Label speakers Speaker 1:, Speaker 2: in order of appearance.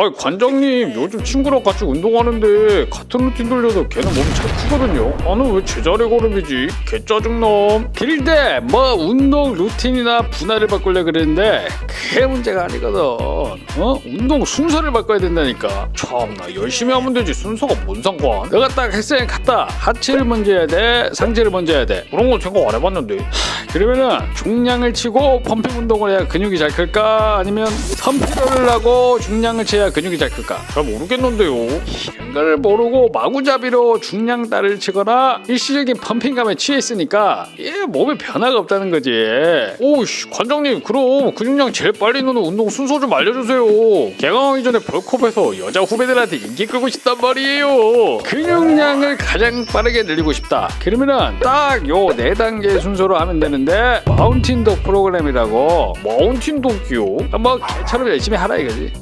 Speaker 1: 아 관장님 요즘 친구랑 같이 운동하는데 같은 루틴 돌려도 걔는 몸이 잘 크거든요. 나는 왜 제자리 걸음이지? 개 짜증남. 빌대 뭐 운동 루틴이나 분할을 바꾸려 그랬는데 그게 문제가 아니거든. 어? 운동 순서를 바꿔야 된다니까. 참나 열심히 하면 되지 순서가 뭔 상관? 내가 딱 헬스장 갔다 하체를 먼저 해야 돼, 상체를 먼저 해야 돼. 그런 건 생각 안 해봤는데. 하, 그러면은 중량을 치고 펌핑 운동을 해야 근육이 잘 클까? 아니면 펌핑을 하고 중량을 쳐야 근육이 잘 클까? 잘 모르겠는데요. 이런 걸 모르고 마구잡이로 중량 따를 치거나 일시적인 펌핑감에 취해 있으니까 얘 몸에 변화가 없다는 거지. 오씨 관장님 그럼 근육량 제일 빨리 느는 운동 순서 좀 알려주세요. 개강하기 전에 벌크업해서 여자 후배들한테 인기 끌고 싶단 말이에요. 근육량을 가장 빠르게 늘리고 싶다. 그러면은 딱 요 네 단계 순서로 하면 되는 데 마운틴 독 프로그램이라고 마운틴 독이요? 뭐 개처럼 열심히 하라 이거지.